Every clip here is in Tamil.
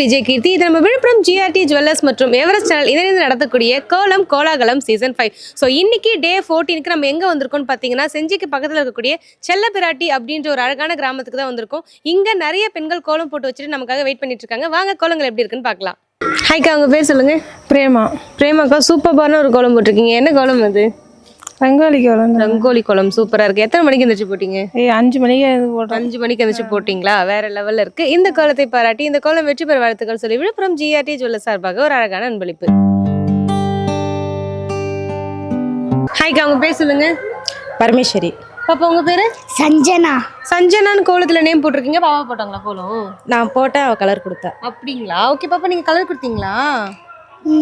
விஜய் கீர்த்தி. இது நம்ம விழுப்புரம் ஜிஆர்டி ஜுவல்லர்ஸ் மற்றும் எவரெஸ்ட் சேனல் இணைந்து நடத்தக்கூடிய கோலம் கோலாகலம் சீசன் ஃபைவ் ஸோ இன்னைக்கு டே ஃபோர்டீனுக்கு நம்ம எங்கே வந்திருக்கோம்னு பார்த்தீங்கன்னா செஞ்சிக்கு பக்கத்தில் இருக்கக்கூடிய செல்லப்பிராட்டி அப்படின்ற ஒரு அழகான கிராமத்துக்கு தான் வந்திருக்கோம். இங்கே நிறைய பெண்கள் கோலம் போட்டு வச்சுட்டு நமக்காக வெயிட் பண்ணிட்டு இருக்காங்க. வாங்க கோலங்கள் எப்படி இருக்குன்னு பார்க்கலாம் ஹாய்க்கா உங்க பேர் சொல்லுங்க. பிரேமா. பிரேமாக்கா சூப்பரான ஒரு கோலம் போட்டிருக்கீங்க. என்ன கோலம் அது? ரங்கோலி கோலம் ரங்கோலி கோலம் சூப்பரா இருக்கு. எத்தனை மணிக்கு எந்திரிச்சு போட்டீங்க? ஏய் அஞ்சு மணிக்கு போட்டோம். அஞ்சு மணிக்கு எந்திரிச்சு போட்டிங்களா? வேற லெவல்ல இருக்கு. இந்த கோலத்தை பாராட்டி இந்த கோலம் வெற்றி பெற வாழ்த்துக்கள் சொல்லி விழுப்புரம் ஜிஆர்டி ஜுவல்ல சார்பாக ஒரு அழகான அன்பளிப்பு. ஹாய்க்கா உங்க பேர் சொல்லுங்க. பரமேஸ்வரி. பாப்பா உங்க பேரு? சஞ்சனா. சஞ்சனான்னு கோலத்துல நேம் போட்டிருக்கீங்க. பாப்பா போட்டாங்களா கோலம் நான் போட்டேன் அவ கலர் கொடுத்தா. அப்படிங்களா? ஓகே பாப்பா நீங்க கலர் கொடுத்தீங்களா?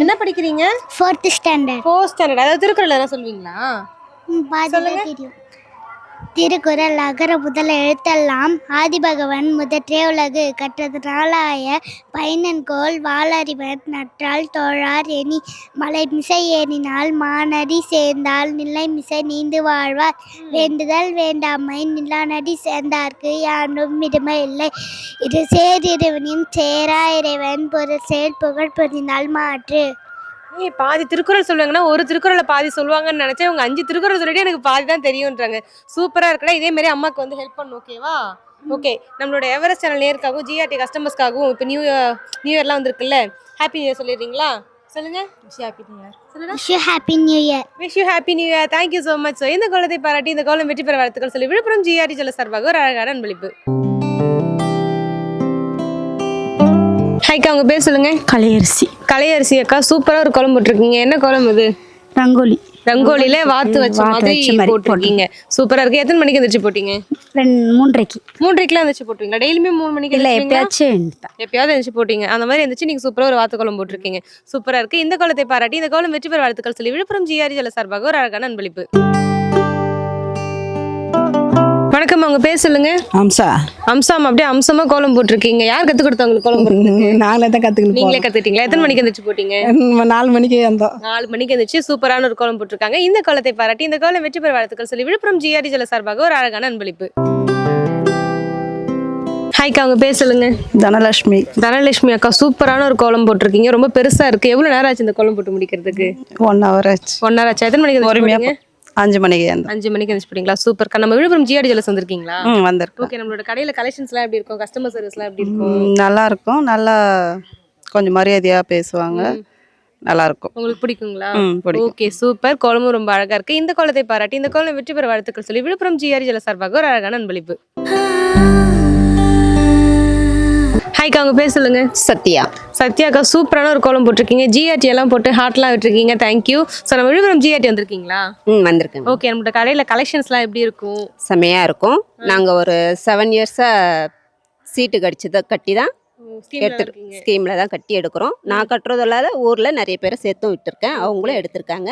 என்ன படிக்கிறீங்க? ஃபோர்த் ஸ்டாண்டர்ட் ஃபோர்த் ஸ்டாண்டர்ட் அதாவது திருக்குறள் எதாவது சொல்லுவீங்களா பாதில தெரியும். திருக்குறள் அகர முதல எழுத்தெல்லாம் ஆதிபகவன் முதற்றே உலகு. கற்றதனாலாய பயனன்கோள் வாளறிவன் நற்றால் தோழார் எனி மலை மிசை ஏறினால் மானடி சேர்ந்தால் நிலை மிசை நீந்து வாழ்வார். வேண்டுதல் வேண்டாமை நிலானடி சேர்ந்தார்க்கு யாரும் விடுமை இல்லை. இது சேரிருவனின் சேரா இறைவன் பொருள் செயல் புகழ் புரிந்தால் மாற்று. ஏய் பாதி திருக்குறள் சொல்லுவாங்கன்னா ஒரு திருக்குறளை பாதி சொல்லுவாங்கன்னு நினைச்சேன். உங்க அஞ்சு திருக்குறள் சொல்லிட்டு எனக்கு பாதி தான் தெரியும்ன்றாங்க. சூப்பரா இருக்கடா இதே மாதிரி அம்மாக்கு வந்து ஹெல்ப் பண்ணு ஓகேவா ஓகே நம்மளோட எவரெஸ்ட் சேனல் நேருக்காகவும் ஜிஆர்டி கஸ்டமர்ஸ்க்காகவும் இப்போ நியூ இயர் நியூ இயர்லாம் வந்திருக்குல்ல? ஹாப்பி நியூ இயர் சொல்லிடுறீங்களா? சொல்லுங்க. ஹாப்பி நியூ இயர் சொல்லுங்க wish you happy new year wish you happy new year thank you so much so இந்த கோலத்தை பாராட்டி இந்த கோலம் வெற்றி பெற வாழ்த்துக்கள் சொல்லி விழுப்புரம் ஜிஆர்டி ஜல சார்பாக ஒரு அழகான அன்பளிப்பு. ஹைக்கா உங்க பேர் சொல்லுங்க. கலையரிசி. கலையரிசி அக்கா சூப்பரா ஒரு கோலம் போட்டிருக்கீங்க என்ன கோலம் இது? ரங்கோலி. ரங்கோலில வாத்து வச்ச மாதிரி போட்டிருக்கீங்க. சூப்பரா இருக்கு. எத்தனை மணிக்கு எந்திரிச்சு போட்டீங்க? மூன்றரைக்கு மூன்றரைக்குலாம் எந்திரிச்சு போட்டுருங்களா டெய்லியுமே மூணு மணிக்கு இல்லை? எப்பயாச்சும். எப்பயாவது எந்திரிச்சு போட்டீங்க. அந்த மாதிரி எந்திரிச்சு நீங்க சூப்பரா ஒரு வாத்து கோலம் போட்டிருக்கீங்க. சூப்பரா இருக்கு. இந்த கோலத்தை பாராட்டி இந்த கோலம் வெற்றி பெற வாழ்த்துக்கள் சொல்லி விழுப்புரம் ஜிஆர்டி ஜல சார்பாக ஒரு அழகான அன்பளிப்பு. வணக்கம் உங்க பேர் சொல்லுங்க. அம்சா. அம்சாம் அப்படியே அம்சமா கோலம் போட்டிருக்கீங்க. யார் கத்து கொடுத்தா உங்களுக்கு கோலம் போடுறதுக்கு நாங்களே தான் கற்றுக்கணும் நீங்களே கத்துக்கிட்டீங்களா? எத்தனை மணிக்கு எந்திரிச்சு போட்டீங்க? நாலு மணிக்கு வந்தோம். நாலு மணிக்கு எந்திரிச்சு சூப்பரான ஒரு கோலம் போட்டிருக்காங்க. இந்த கோலத்தை பாராட்டி இந்த கோலம் வெற்றி பெற வாழ்த்துக்கள் சொல்லி விழுப்புரம் ஜிஆர்டி ஜல சார்பாக ஒரு அழகான அன்பளிப்பு. ஹாய்க்கா உங்க பேர் சொல்லுங்க. தனலட்சுமி. தனலட்சுமி அக்கா சூப்பரான ஒரு கோலம் போட்டிருக்கீங்க. ரொம்ப பெருசா இருக்கு. எவ்வளவு நேரம் ஆச்சு இந்த கோலம் போட்டு முடிக்கிறதுக்கு? ஒன் ஹவர் ஆச்சு. ஒன் ஹவர் ஆச்சு? எத்தனை மணிக்கு போட்டீங்க? அஞ்சு மணிக்கு அஞ்சு மணிக்கு எந்திரிச்சு போட்டீங்களா சூப்பர். நம்ம விழுப்புரம் ஜிஆர்டி ஜலஸ் வந்திருக்கீங்களா? ம் வந்திருக்கோம். ஓகே நம்மளோட கடையில கலெக்ஷன்ஸ்லாம் எப்படி இருக்கும்? கஸ்டமர் சர்வீஸ்லாம் எப்படி இருக்கும்? நல்லா இருக்கும். நல்லா கொஞ்சம் மரியாதையாக பேசுவாங்க. நல்லா இருக்கும். உங்களுக்கு பிடிக்குங்களா? Okay super. கோலமும் ரொம்ப அழகா இருக்கு. இந்த கோலத்தை பாராட்டி இந்த கோலம் வெற்றி பெற வாழ்த்துக்கள் சொல்லி விழுப்புரம் ஜிஆர்டி ஜல சார்பாக ஒரு அழகான அன்பளிப்பு. ஹாய்க்கா உங்க பேர் சொல்லுங்க. சத்யா. சத்யாக்கா சூப்பரான ஒரு கோலம் போட்டிருக்கீங்க. ஜிஆர்டி எல்லாம் போட்டு ஹார்ட்லாம் விட்டுருக்கீங்க. தேங்க்யூ ஸோ நம்ம விழுப்புரம் ஜிஆர்டி வந்திருக்கீங்களா? ம் வந்திருக்கேன். ஓகே நம்மளோட கடையில கலெக்ஷன்ஸ்லாம் எப்படி இருக்கும்? செமையாக இருக்கும். நாங்கள் ஒரு செவன் இயர்ஸாக சீட்டு கடிச்சு கட்டி தான் எடுத்து ஸ்கீமில் தான் கட்டி எடுக்கிறோம். நான் கட்டுறது இல்லாத ஊரில் நிறைய பேரை சேர்த்தும் விட்டுருக்கேன். அவங்களும் எடுத்திருக்காங்க.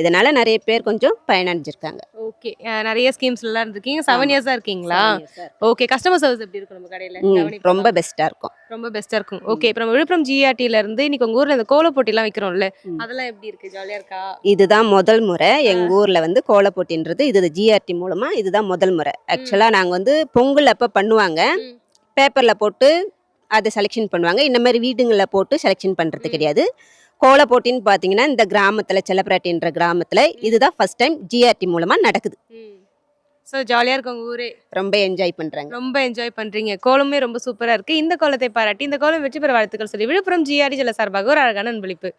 இதனால நிறைய பேர் கொஞ்சம் பயனடைஞ்சிருக்காங்க. ஓகே. நிறைய ஸ்கீம்ஸ்ல எல்லாம் இருந்திருக்கீங்க செவன் இயர்ஸா இருக்கீங்களா? ஓகே. கஸ்டமர் சர்வீஸ் எப்படி இருக்கும் நம்ம கடையில? ரொம்ப பெஸ்ட்டாக இருக்கும். ரொம்ப பெஸ்டா இருக்கும். ஓகே. இப்போ நம்ம விழுப்புரம் ஜிஆர்டில இருந்து இன்னைக்கு உங்க ஊர்ல இந்த கோல போட்டிலாம் வைக்கிறோம்ல. அதெல்லாம் எப்படி இருக்கு? ஜாலியா இருக்கா? இதுதான் முதல் முறை. எங்கள் ஊரில் வந்து கோலம் போட்டின்றது இது ஜிஆர்டி மூலமாக இதுதான் முதல் முறை. ஆக்சுவலாக நாங்கள் வந்து பொங்கல் அப்போ பண்ணுவாங்க. பேப்பரில் போட்டு அதை செலெக்ஷன் பண்ணுவாங்க. இந்த மாதிரி வீடுங்களில் போட்டு செலெக்ஷன் பண்ணுறது. கிடையாது. கோல போட்டின்னு பார்த்தீங்கன்னா இந்த கிராமத்தில் செல்லப்பிராட்டின்ற கிராமத்தில் இதுதான் ஃபர்ஸ்ட் டைம் ஜிஆர்டி மூலமாக நடக்குது. ஸோ ஜாலியா இருக்கு உங்க ஊரே. ரொம்ப என்ஜாய் பண்ணுறாங்க ரொம்ப என்ஜாய் பண்றீங்க. கோலமே ரொம்ப சூப்பரா இருக்கு. இந்த கோலத்தை பாராட்டி இந்த கோலம் வெற்றி பெற வாழ்த்துக்கள் சொல்லி விழுப்புரம் ஜிஆர்டி ஜல சார்பாக ஒரு அழகான அன்பளிப்பு.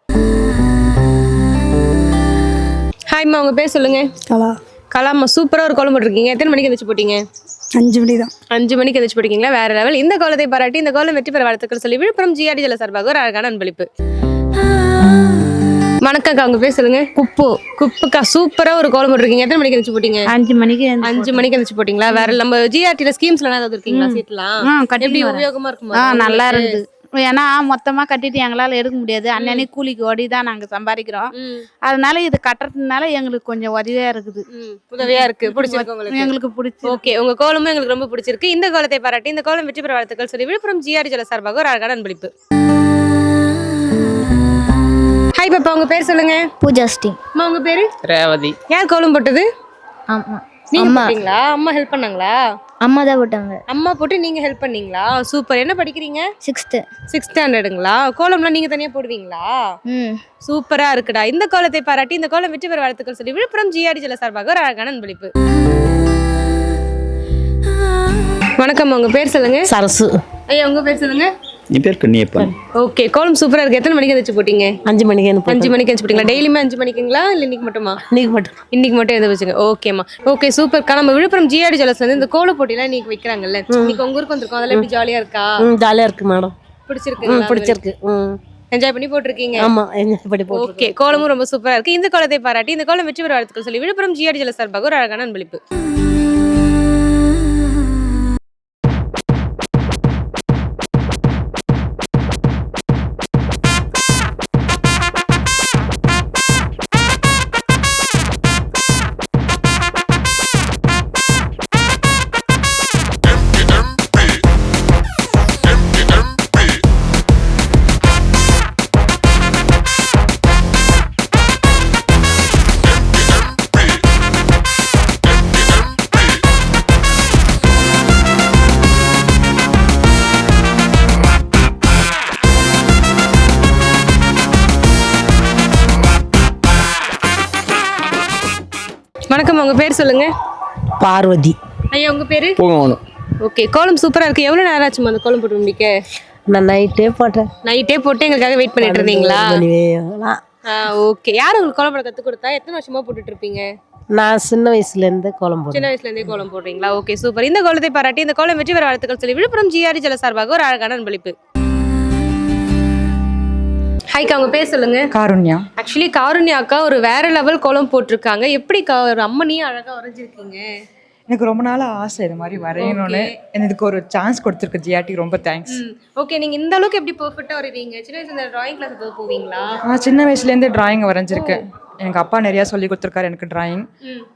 ஹாய்மா உங்க பேர் சொல்லுங்க. கலா. கலாமா சூப்பரா ஒரு கோலம் போட்டிருக்கீங்க. எத்தனை மணிக்கு எந்திரிச்சு போட்டீங்க? அஞ்சு மணி தான் அஞ்சு மணிக்கு எந்திரிச்சு போட்டீங்களா வேற லெவல் இந்த கோலத்தை பாராட்டி இந்த கோலம் வெற்றி பெற வாழ்த்துக்கள் சொல்லி விழுப்புரம் ஜிஆர்டி ஜல சார்பாக ஒரு அழகான அன்பளிப்பு. வணக்கம்க்கா உங்க பேர் சொல்லுங்க. குப்பு. குப்புக்கா சூப்பரா ஒரு கோலம் போட்டிருக்கீங்க. எத்தனை மணிக்கு எந்திரிச்சு போட்டீங்க? அஞ்சு மணிக்கு அஞ்சு மணிக்கு எந்திரிச்சு போட்டீங்களா? வேற நம்ம ஜிஆர்டில ஸ்கீம்ஸ்ல ஏதாவது இருக்கீங்களா? சீட்லாம் எப்படி உபயோகமா இருக்குமா? நல்லா இருக்குது ஏன்னா மொத்தமா கட்டிட்டு எங்களால எடுக்க முடியாது. அன்னன்னைக்கு கூலிக்கு ஓடி தான் நாங்க சம்பாதிக்கிறோம். ம், அதனால இது கட்டுறதுனால எங்களுக்கு கொஞ்சம் உதவியா இருக்குது. ம், உதவியா இருக்கு. பிடிச்சிருக்கு உங்களுக்கு. எங்களுக்கு பிடிச்சி ஓகே. உங்க கோலமும் எங்களுக்கு ரொம்ப பிடிச்சிருக்கு. இந்த கோலத்தை பாராட்டி இந்த கோலம் வெற்றி பெற வாழ்த்துக்கள் சொல்லி விழுப்புரம் ஜிஆர்டி ஜல சார்பாக ஒரு அழகான அன்பளிப்பு. ஹாய் பாப்பா. உங்க பேர் சொல்லுங்க. பூஜா ஸ்ரீ. அம்மா உங்க பேரு? ரேவதி. யார் கோலம் போட்டது? ஆமா. நீங்க போட்டீங்களா? அம்மா ஹெல்ப் பண்ணாங்களா? அம்மா தான் போட்டாங்க. அம்மா போட்டு நீங்க ஹெல்ப் பண்ணீங்களா? சூப்பர். என்ன படிக்கிறீங்க? சிக்ஸ்த்து சிக்ஸ்த் ஸ்டாண்டர்டுங்களா கோலம்லாம் நீங்க தனியா போடுவீங்களா? ம். சூப்பரா இருக்குடா. இந்த கோலத்தை பாராட்டி இந்த கோலம் வெற்றி பெற வாழ்த்துக்கள் சொல்லி விழுப்புரம் ஜிஆர்டி ஜல சார்பாக ஒரு அழகான அன்பளிப்பு. வணக்கம். உங்க பேர் சொல்லுங்க. சரசு. ஐயா உங்க பேர் சொல்லுங்க. என் பேர் கண்ணியப்பன் ஓகே கோலம் சூப்பரா இருக்கு. எத்தனை மணிக்கு வச்சு போட்டீங்க? அஞ்சு மணிக்கு எனக்கு அஞ்சு மணிக்கு வச்சு போட்டீங்களா? டெய்லியுமே அஞ்சு மணிக்குங்களா? இல்ல இன்னைக்கு மட்டுமா? இன்னைக்கு மட்டும். இன்னைக்கு மட்டும் எதை வச்சுங்க. ஓகேம்மா ஓகே சூப்பர்க்கா நம்ம விழுப்புரம் ஜிஆர்டி ஜலஸ்ல இருந்து இந்த கோல போட்டிலாம் இன்னைக்கு வைக்கிறாங்கல்ல. இன்னைக்கு உங்க ஊருக்கு வந்திருக்கோம். அதெல்லாம் எப்படி ஜாலியா இருக்கா? ஜாலியாக இருக்கு மேடம் பிடிச்சிருக்கு பிடிச்சிருக்கு. ம். என்ஜாய் பண்ணி போட்டிருக்கீங்க? ஆமாம் என்ஜாய் பண்ணி போட்டு ஓகே கோலமும் ரொம்ப சூப்பரா இருக்கு. இந்த கோலத்தை பாராட்டி இந்த கோலம் வெற்றி பெற வாழ்த்துக்கள் சொல்லி விழுப்புரம் ஜிஆர்டி ஜல சார்பாக ஒரு அழகான அன்பளிப்பு. பேர் சொல்லுங்க. பார்வதி. ஐயா உங்க பேரு? போகணும் ஓகே கோலம் சூப்பரா இருக்கு. எவ்வளவு நேரம் ஆச்சுமா அந்த கோலம் போட்டு முடிக்க? நான் நைட்டே போட்டேன். நைட்டே போட்டு எங்களுக்காக வெயிட் பண்ணிட்டு இருந்தீங்களா. ஓகே. யார் உங்களுக்கு கோலம் போட கத்து கொடுத்தா? எத்தனை வருஷமா போட்டுட்டு இருப்பீங்க? நான் சின்ன வயசுலேருந்தே கோலம் போட்டேன் சின்ன வயசுல இருந்தே கோலம் போடுறீங்களா? ஓகே சூப்பர் இந்த கோலத்தை பாராட்டி இந்த கோலம் வெற்றி பெற வாழ்த்துக்கள் சொல்லி விழுப்புரம் ஜிஆர்டி ஜல சார்பாக ஒரு அழகான அன்பளிப்பு. ஹாய்க்கா அவங்க பேர் சொல்லுங்க. காருண்யா. ஆக்சுவலி காருண்யா அக்கா ஒரு வேற லெவல் கோலம் போட்டிருக்காங்க. எப்படிக்கா ஒரு அம்மனியும் அழகா வரைஞ்சிருக்கீங்க? எனக்கு ரொம்ப நாள் ஆசை இது மாதிரி வரையணும்னு. எனக்கு ஒரு சான்ஸ் கொடுத்துருக்கு ஜிஆர்டி ரொம்ப தேங்க்ஸ் ஓகே நீங்க இந்த அளவுக்கு எப்படி பெர்ஃபெக்ட்டா வரைவீங்க? சின்ன வயசுல டிராயிங் கிளாஸ் போவீங்களா? நான் சின்ன வயசுலேருந்தே டிராயிங் வரைஞ்சிருக்கேன் எனக்கு அப்பா நிறையா சொல்லி கொடுத்துருக்காரு எனக்கு டிராயிங்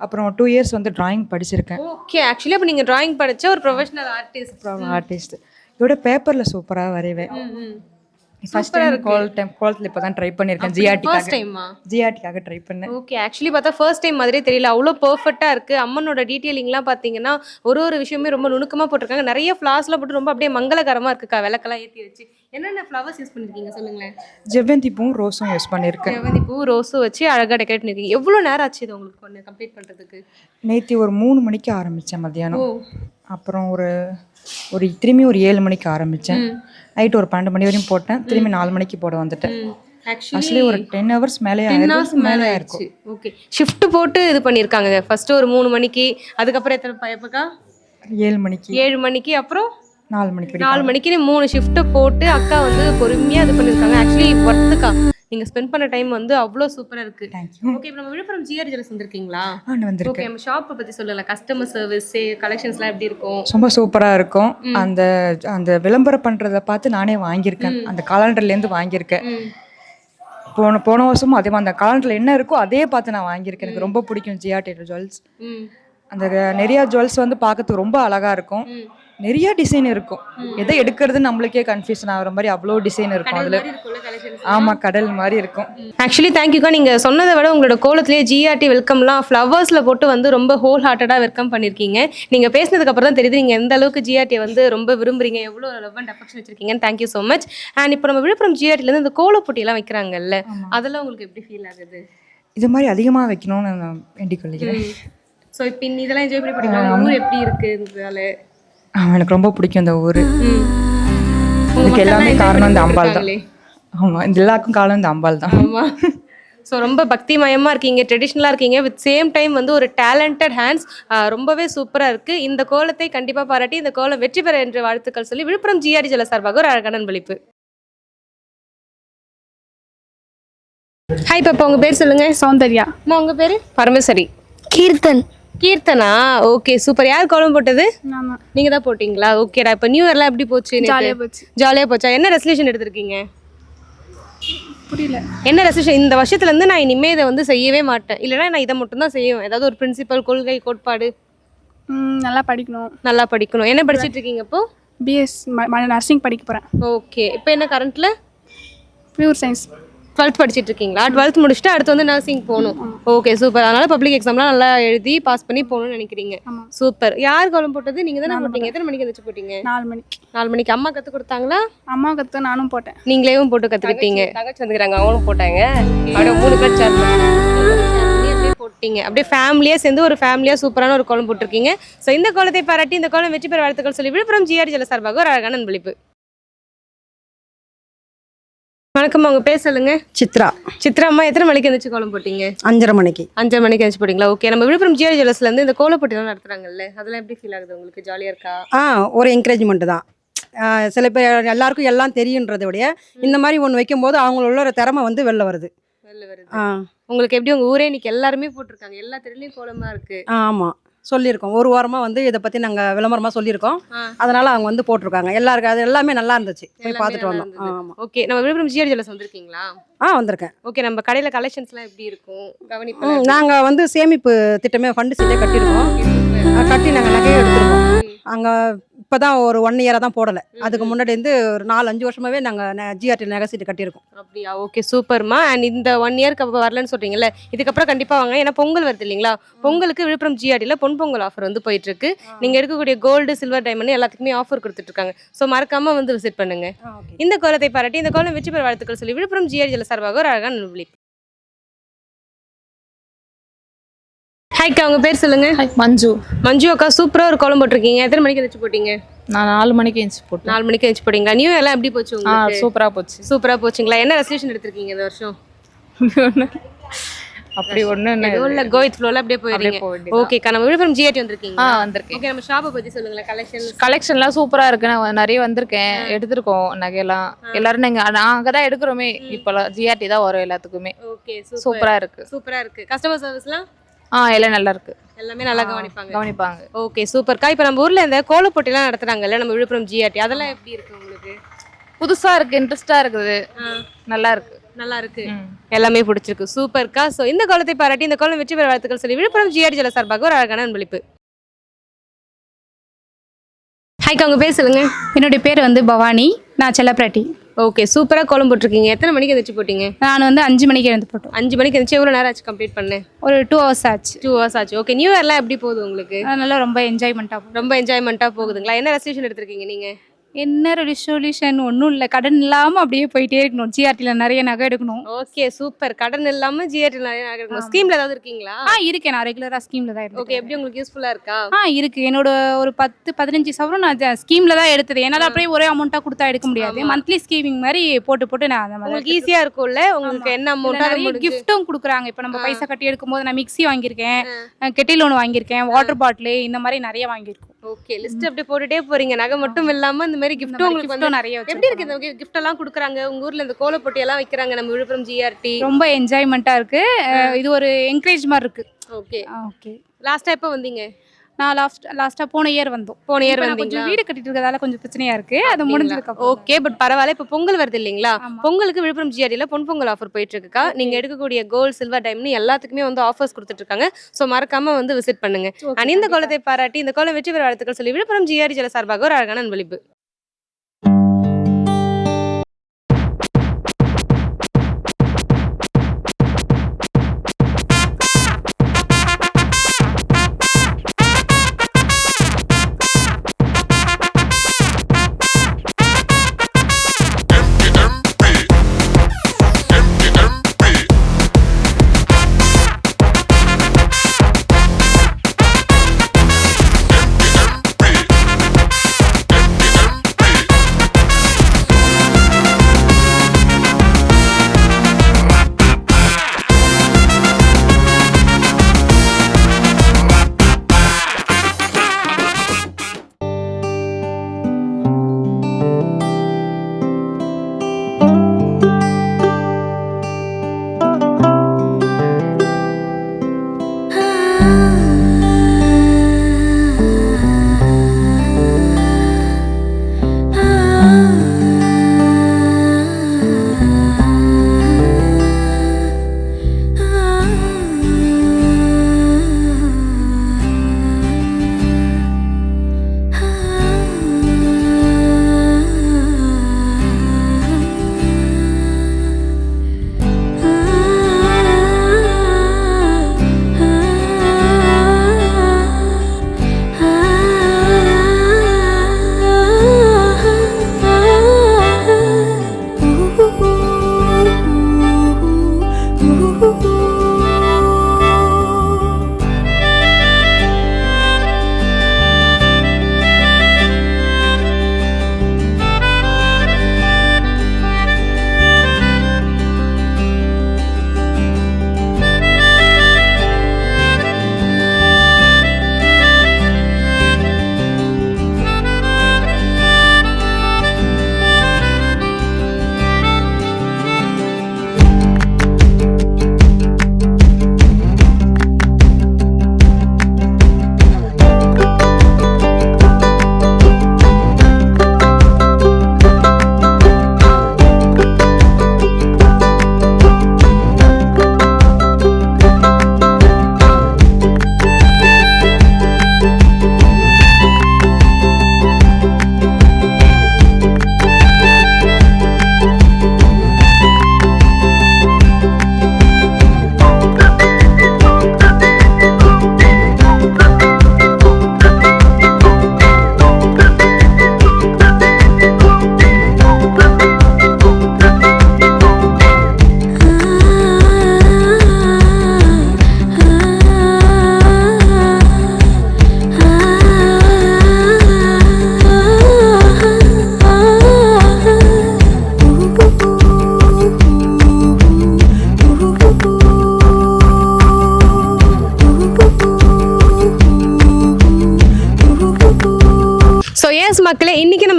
அப்புறம் டூ இயர்ஸ் வந்து டிராயிங் படிச்சிருக்கேன். ஓகே ஆக்சுவலி அப்ப நீங்க டிராயிங் படிச்ச ஒரு ப்ரொஃபஷனல் ஆர்டிஸ்ட் ஆர்டிஸ்ட் இதோட பேப்பரில் சூப்பராக வரைவேன். ஃபர்ஸ்ட் டைம் கோல் டைம் கோலத்தில் இப்போ தான் ட்ரை பண்ணியிருக்கேன் ஃபர்ஸ்ட் ஜிஆர்டிக்காக டைமா ஜிஆர்டிக்காக ட்ரை பண்ணேன். ஓகே ஆக்சுவலி பார்த்தா ஃபர்ஸ்ட் டைம் மாதிரியே தெரியல. அவ்வளோ பர்ஃபெக்டாக இருக்குது அம்மனோட டீட்டெயிலிங்லாம் பார்த்தீங்கன்னா ஒரு ஒரு விஷயமே ரொம்ப நுணுக்கமாக போட்டிருக்காங்க. நிறைய ஃப்ளாஸ்லாம் போட்டு ரொம்ப அப்படியே மங்களகரமாக இருக்குக்கா விளக்கெல்லாம் ஏற்றி வச்சு. என்னென்ன ஃப்ளவர்ஸ் யூஸ் பண்ணிருக்கீங்க சொல்லுங்களேன்? ஜெவந்தி பூவும் ரோஸும் யூஸ் பண்ணியிருக்கேன் செவந்தி பூ ரோஸும் வச்சு அழகாக டெக்கரேட் பண்ணிருக்கீங்க. எவ்வளோ நேரம் ஆச்சு இது உங்களுக்கு ஒன்று கம்ப்ளீட் பண்ணுறதுக்கு நேற்று ஒரு மூணு மணிக்கு ஆரம்பித்தேன் மத்தியானம். அப்புறம் ஒரு ஒரு திரும்பி ஒரு ஏழு மணிக்கு ஆரம்பித்தேன். நைட் ஒரு பன்னெண்டு மணி வரையும் போட்டேன். திரும்பி நாலு மணிக்கு போட வந்துட்டேன். ஆக்சுவலி ஒரு டென் ஹவர்ஸ் மேலே டென் ஹவர்ஸ் மேலே ஆயிடுச்சு. ஓகே ஷிஃப்ட் போட்டு இது பண்ணியிருக்காங்க. ஃபர்ஸ்ட் ஒரு மூணு மணிக்கு அதுக்கப்புறம் எத்தனை பயப்பக்கா ஏழு மணிக்கு. ஏழு மணிக்கு அப்புறம்? நாலு மணிக்கு நாலு மணிக்கு மூணு ஷிஃப்ட்டை போட்டு அக்கா வந்து பொறுமையாக இது பண்ணியிருக்காங்க. ஆக்சுவலி ஒர்த்துக்கா நீங்கள் ஸ்பெண்ட் பண்ண டைம் வந்து அவ்வளோ சூப்பராக இருக்கு. தேங்க்யூ ஓகே இப்போ நம்ம விழுப்புரம் ஜிஆர் ஜெலஸ் வந்திருக்கீங்களா? ஓகே நம்ம ஷாப்பை பற்றி சொல்லலாம் கஸ்டமர் சர்வீஸ் கலெக்ஷன்ஸ்லாம் எப்படி இருக்கும்? ரொம்ப சூப்பராக இருக்கும். அந்த அந்த விளம்பரம் பண்ணுறத பார்த்து நானே வாங்கியிருக்கேன். அந்த காலண்டர்லேருந்து வாங்கியிருக்கேன். போன போன வருஷமும் அதே மாதிரி. அந்த காலண்டரில் என்ன இருக்கோ அதே பார்த்து நான் வாங்கியிருக்கேன். எனக்கு ரொம்ப பிடிக்கும் ஜிஆர் டேட்டர் ஜுவல்ஸ் அந்த நிறையா ஜுவல்ஸ் வந்து பார்க்கறதுக்கு ரொம்ப அழகாக இருக்கும். நிறைய டிசைன் இருக்கும். எதை எடுக்கிறது நம்மளுக்கே கன்ஃபியூஷன் ஆகிற மாதிரி அவ்வளோ டிசைன் இருக்கும் அதில். ஆமாம் கடல் மாதிரி இருக்கும். ஆக்சுவலி தேங்க்யூக்கா நீங்கள் சொன்னதை விட உங்களோட கோலத்திலேயே ஜிஆர்டி வெல்கம்லாம் ஃப்ளவர்ஸில் போட்டு வந்து ரொம்ப ஹோல் ஹார்ட்டடாக வெல்கம் பண்ணியிருக்கீங்க நீங்கள் பேசினதுக்கு அப்புறம் தான் தெரியுது நீங்கள் எந்த அளவுக்கு ஜிஆர்டியை வந்து ரொம்ப விரும்புறீங்க எவ்வளோ love and affection வச்சிருக்கீங்கன்னு. Thank you so much and இப்போ நம்ம விழுப்புரம் ஜிஆர்டிலேருந்து இந்த கோல போட்டியெல்லாம் வைக்கிறாங்கல்ல அதெல்லாம் உங்களுக்கு எப்படி ஃபீல் ஆகுது? இது மாதிரி அதிகமாக வைக்கணும்னு நான் வேண்டிக் கொள்கிறேன் ஸோ இப்போ இதெல்லாம் என்ஜாய் பண்ணி படிக்கலாம் எப்படி இருக்குன்றதால. ஆமாம் எனக்கு ரொம்ப பிடிக்கும் இந்த ஊர். இதுக்கு எல்லாமே காரணம் இந்த அம்பாள் தான். ஆமாம் இந்த எல்லாருக்கும் காரணம் இந்த அம்பாள் தான். ஆமா. ஸோ ரொம்ப பக்திமயமாக இருக்கீங்க ட்ரெடிஷ்னலாக இருக்கீங்க வித் சேம் டைம் வந்து ஒரு டேலண்டட் ஹேண்ட்ஸ் ரொம்பவே சூப்பராக இருக்குது இந்த கோலத்தை கண்டிப்பாக பாராட்டி இந்த கோலம் வெற்றி பெற என்று வாழ்த்துக்கள் சொல்லி விழுப்புரம் ஜிஆர்டி ஜல சார்பாக ஒரு அழகான அன்பளிப்பு. ஹாய் பாப்பா உங்கள் பேர் சொல்லுங்க. சௌந்தர்யா. அம்மா உங்கள் பேர்? பரமேஸ்வரி. கீர்த்தன். கீர்த்தனா? ஓகே சூப்பர் யார் கோலம் போட்டது? ஆமா நீங்கள் தான் போட்டிங்களா? ஓகேடா இப்போ நியூ இயர்லாம் எப்படி போச்சு ஜாலியா போச்சு. ஜாலியாக போச்சா? என்ன ரெசல்யூஷன் எடுத்திருக்கீங்க? புரியல. என்ன ரெசல்யூஷன் இந்த வருஷத்துல இருந்து நான் இனிமே இதை வந்து செய்யவே மாட்டேன். இல்லைன்னா நான் இதை மட்டும் தான் செய்வேன். ஏதாவது ஒரு பிரின்சிபல் கொள்கை கோட்பாடு? நல்லா படிக்கணும். நல்லா படிக்கணும். என்ன படிச்சிட்டு இருக்கீங்க இப்போ? பிஎஸ் நர்சிங் படிக்க போகிறேன் ஓகே இப்போ என்ன கரண்ட்ல பியூர் சயின்ஸ் டுவெல்த் படிச்சிட்டு இருக்கீங்களா டுவெல்த் முடிச்சுட்டு அடுத்து வந்து நர்சிங் போகணும். ஓகே சூப்பர் அதனால பப்ளிக் எக்ஸாம்லாம் நல்லா எழுதி பாஸ் பண்ணி போகணும்னு நினைக்கிறீங்க. சூப்பர் யார் கோலம் போட்டது? நீங்க தானே போட்டீங்க. எத்தனை மணிக்கு எந்திரிச்சு போட்டீங்க? நாலு மணிக்கு நாலு மணிக்கு அம்மா கத்து கொடுத்தாங்களா? அம்மா கற்று நானும் போட்டேன். நீங்களேவும் போட்டு கத்துக்கிட்டீங்க. தங்கச்சி வந்துக்கிறாங்க அவங்களும் போட்டாங்க. அப்படியே மூணு பேர் சேர்ந்து. போட்டீங்க. அப்படியே ஃபேமிலியா சேர்ந்து ஒரு ஃபேமிலியா சூப்பரான ஒரு கோலம் போட்டிருக்கீங்க. ஸோ இந்த கோலத்தை பாராட்டி இந்த கோலம் வெற்றி பெற வாழ்த்துக்கள் சொல்லி விழுப்புரம் ஜிஆர் ஜல சார்பாக ஒரு அழகான அன்பளிப்பு. வணக்கம் உங்க பேர் சொல்லுங்க. சித்ரா. சித்ரா அம்மா எத்தனை மணிக்கு எந்திரிச்சு கோலம் போட்டீங்க? அஞ்சரை மணிக்கு. அஞ்சரை மணிக்கு எந்திரிச்சு போட்டீங்களா? ஓகே நம்ம விழுப்புரம் ஜிஆர் ஜுவல்லர்ஸ்ல இருந்து இந்த கோல போட்டிலாம் நடத்துறாங்கல்ல அதெல்லாம் எப்படி ஃபீல் ஆகுது உங்களுக்கு? ஜாலியா இருக்கா? ஆ ஒரு என்கரேஜ்மெண்ட் தான். சில பேர் எல்லாருக்கும் எல்லாம் தெரியுன்றதை விட இந்த மாதிரி ஒன்று வைக்கும்போது அவங்களோட ஒரு திறமை வந்து வெளில வருது. வெளில வருது. உங்களுக்கு எப்படி உங்க ஊரே இன்னைக்கு எல்லாருமே போட்டிருக்காங்க எல்லா தெருலையும் கோலமா இருக்கு. ஆ, ஆமாம் சொல்லியிருக்கோம். ஒரு வாரமாக வந்து இதை பற்றி நாங்கள் விளம்பரமாக சொல்லியிருக்கோம். அதனால் அவங்க வந்து போட்டிருக்காங்க. எல்லாருக்கும் அது எல்லாமே நல்லா இருந்துச்சு. போய் பார்த்துட்டு வந்தோம். ஆமாம் ஓகே நம்ம விழுப்புரம் ஜிஆர் ஜுவல்லர்ஸ் வந்திருக்கீங்களா? ஆ வந்திருக்கேன். ஓகே நம்ம கடையில கலெக்ஷன்ஸ்லாம் எப்படி இருக்கும்? கவனிப்பு நாங்கள் வந்து சேமிப்பு திட்டமே ஃபண்டு சீட்டே கட்டியிருக்கோம். கட்டி நாங்கள் நகையை எடுத்துருக்கோம். அங்கே இப்போ தான் ஒரு ஒன் இயராக தான் போடலை. அதுக்கு முன்னாடி இருந்து ஒரு நாலு அஞ்சு வருஷமாகவே நாங்கள் ஜிஆர்டி நகை சீட்டு கட்டியிருக்கோம். அப்படியா? ஓகே சூப்பர்மா அண்ட் இந்த ஒன் இயர்க்கு அப்போ வரலன்னு சொல்றீங்கல்ல இதுக்கப்புறம் கண்டிப்பா வாங்க. ஏன்னா பொங்கல் வருது இல்லைங்களா? பொங்கலுக்கு விழுப்புரம் ஜிஆர்டியில் பொன் பொங்கல் ஆஃபர் வந்து போயிட்டு இருக்கு நீங்க எடுக்கக்கூடிய கோல்டு சில்வர் டைமண்ட் எல்லாத்துக்குமே ஆஃபர் கொடுத்துட்டு இருக்காங்க ஸோ மறக்காம வந்து விசிட் பண்ணுங்க. இந்த கோலத்தை பாராட்டி இந்த கோலம் வெற்றி பெற வாழ்த்துக்கள் சொல்லி விழுப்புரம் ஜிஆர்டியில் சார்பாக ஒரு அழகான நுழைப்பு ஹாய்க்கா உங்க பேர் சொல்லுங்க. மஞ்சு. மஞ்சு அக்கா சூப்பரா ஒரு கோலம் போட்டிருக்கீங்க. எத்தனை மணிக்கு எந்திரிச்சு போட்டீங்க? நான் நாலு மணிக்கு எழுந்துச்சு போட்டேன். நாலு மணிக்கு எந்திரிச்சு போட்டீங்களா? நியூ எல்லாம் எப்படி போச்சு உங்களுக்கு? சூப்பராக போச்சு. சூப்பரா போச்சுங்களா? என்ன ரெசல்யூஷன் எடுத்திருக்கீங்க இந்த வருஷம்? அப்படி எதுவும் இல்ல. கோவித் ஃப்ளோல அப்படியே போயிடுறீங்க. ஓகே ஓகேக்கா நம்ம விழுப்புரம் ஜிஆர்டி வந்திருக்கீங்க ஆ வந்திருக்கேன். ஓகே நம்ம ஷாப்பை பத்தி சொல்லுங்களேன் கலெக்ஷன் கலெக்ஷன்லாம் சூப்பராக இருக்கு. நான் நிறைய வந்திருக்கேன். எடுத்திருக்கோம் நகையெல்லாம். எல்லாரும் நாங்கள் நாங்கள் தான் எடுக்கிறோமே. இப்போலாம் ஜிஆர்டி தான் வரும் எல்லாத்துக்குமே. Okay super. சூப்பராக இருக்கு. சூப்பரா இருக்கு. கஸ்டமர் சர்வீஸ்லாம் ஆ எல்லாம் நல்லா இருக்கு. எல்லாமே நல்லா கவனிப்பாங்க. கவனிப்பாங்க. ஓகே சூப்பர்க்கா இப்போ நம்ம ஊர்ல இந்த கோல போட்டிலாம் நடத்துறாங்கல்ல நம்ம விழுப்புரம் ஜிஆர்டி அதெல்லாம் எப்படி இருக்கு உங்களுக்கு? புதுசாக இருக்கு இன்ட்ரெஸ்டாக இருக்குது. நல்லா இருக்கு. நல்லா இருக்கு. எல்லாமே பிடிச்சிருக்கு. சூப்பர்க்கா ஸோ இந்த கோலத்தை பாராட்டி இந்த கோலம் வெற்றி பெற வாழ்த்துக்கள் சொல்லி விழுப்புரம் ஜிஆர்டி ஜல சார்பாக ஒரு அழகான அன்பளிப்பு. ஹாய்க்கா உங்க பேர் சொல்லுங்க. என்னுடைய பேர் வந்து பவானி. நான் செல்லப்பிராட்டி. ஓகே சூப்பரா கோலம் போட்டிருக்கீங்க. எத்தனை மணிக்கு எந்திரிச்சு போட்டீங்க? நான் வந்து அஞ்சு மணிக்கு எழுந்து போட்டோம். அஞ்சு மணிக்கு எந்திரிச்சு எவ்வளோ நேரம் ஆச்சு கம்ப்ளீட் பண்ணேன் ஒரு டூ ஹவர்ஸ் ஆச்சு. டூ ஹவர்ஸ் ஆச்சு. ஓகே நியூ இயர்லாம் எப்படி போகுது உங்களுக்கு? அதனால ரொம்ப என்ஜாய்மெண்ட்டாக ரொம்ப என்ஜாய்மெண்ட்டாக போகுதுங்களா? என்ன ரெசல்யூஷன் எடுத்திருக்கீங்க நீங்க? என்ன ரெசல்யூஷன் ஒன்றும் இல்லை. கடன் இல்லாமல் அப்படியே போயிட்டே இருக்கணும். ஜிஆர்டியில் நிறைய நகை எடுக்கணும். ஓகே சூப்பர் கடன் இல்லாம ஜிஆர்டி ஸ்கீம்ல ஏதாவது இருக்கீங்களா? ஆ இருக்கேன். நான் ரெகுலராக ஸ்கீமில் தான் ஓகே இருக்கேன் எப்படி உங்களுக்கு யூஸ்ஃபுல்லா இருக்கா? ஆ இருக்கு. என்னோட ஒரு பத்து பதினஞ்சு சவரம் நான் ஸ்கீமில் தான் எடுத்தது. என்னால் அப்படியே ஒரே அமௌண்ட்டாக கொடுத்தா எடுக்க முடியாது. மந்த்லி ஸ்கீமிங் மாதிரி போட்டு போட்டு நான் அந்த மாதிரி உங்களுக்கு ஈஸியா இருக்கும்ல? உங்களுக்கு என்ன நிறைய அமௌண்ட் கிஃப்ட்டும் கொடுக்குறாங்க. இப்போ நம்ம. பைசா கட்டி எடுக்கும்போது நான் மிக்ஸி வாங்கியிருக்கேன். கெட்டில் ஒன்று வாங்கியிருக்கேன். வாட்டர் பாட்டில் இந்த மாதிரி நிறைய வாங்கியிருக்கோம். ஓகே லிஸ்ட் அப்படியே போட்டுட்டே போறீங்க. நகை மட்டும் இல்லாம இந்த மாதிரி கிஃப்ட் உங்களுக்கு வந்து நிறைய எப்படி இருக்கு. இந்த கிஃப்ட் எல்லாம் கொடுக்குறாங்க? உங்க ஊர்ல இந்த கோல போட்டி எல்லாம் வைக்கிறாங்க நம்ம விழுப்புரம் ஜிஆர்டி ரொம்ப என்ஜாய்மெண்ட்டாக இருக்கு. இது ஒரு என்கரேஜ் மாதிரி இருக்கு. ஓகே ஓகே லாஸ்டா எப்போ வந்தீங்க? நான் லாஸ்ட் லாஸ்ட்டாக போன இயர் வந்தோம். போன இயர் வந்தீங்களா? கொஞ்சம் வீடு கட்டிட்டு இருக்கறதால கொஞ்சம் பிரச்சனையா இருக்கு. அது முடிஞ்சதுக்கு அப்புறம் ஓகே பட் பரவாயில்ல. இப்போ பொங்கல் வருது இல்லைங்களா. பொங்கலுக்கு விழுப்புரம் ஜிஆர்டியில் பொன் பொங்கல் ஆஃபர் போயிட்டு இருக்குக்கா நீங்க எடுக்கக்கூடிய கோல்ட் சில்வர் டைம்னு எல்லாத்துக்குமே வந்து ஆஃபர்ஸ் கொடுத்துட்டு இருக்காங்க ஸோ மறக்காம வந்து விசிட் பண்ணுங்க. கண்டிப்பா. கோலத்தை பாராட்டி இந்த கோலம் வெற்றி பெற வாழ்த்துக்கள் சொல்லி விழுப்புரம் ஜிஆர்டி ஜல சார்பாக ஒரு அழகான அன்பளிப்பு.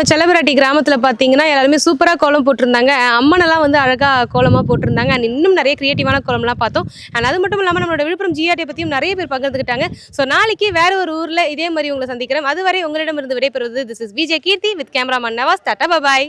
நம்ம செலவராட்டி கிராமத்தில் பார்த்தீங்கன்னா எல்லாருமே சூப்பராக கோலம் போட்டிருந்தாங்க. அம்மனெல்லாம் வந்து அழகாக கோலமாக போட்டிருந்தாங்க. அண்ட் இன்னும் நிறைய கிரியேட்டிவான கோலம்லாம் பார்த்தோம். அண்ட் அது மட்டும் இல்லாமல் நம்மளோட விழுப்புரம் ஜிஆர்டியை பற்றியும் நிறைய பேர் பகிர்ந்துக்கிட்டாங்க. ஸோ நாளைக்கு வேற ஒரு ஊரில் இதே மாதிரி உங்களை சந்திக்கிறேன். அதுவரை உங்களிடமிருந்து விடைபெறுவது this is Vijay Keerthi with cameraman Nawaz. Tata bye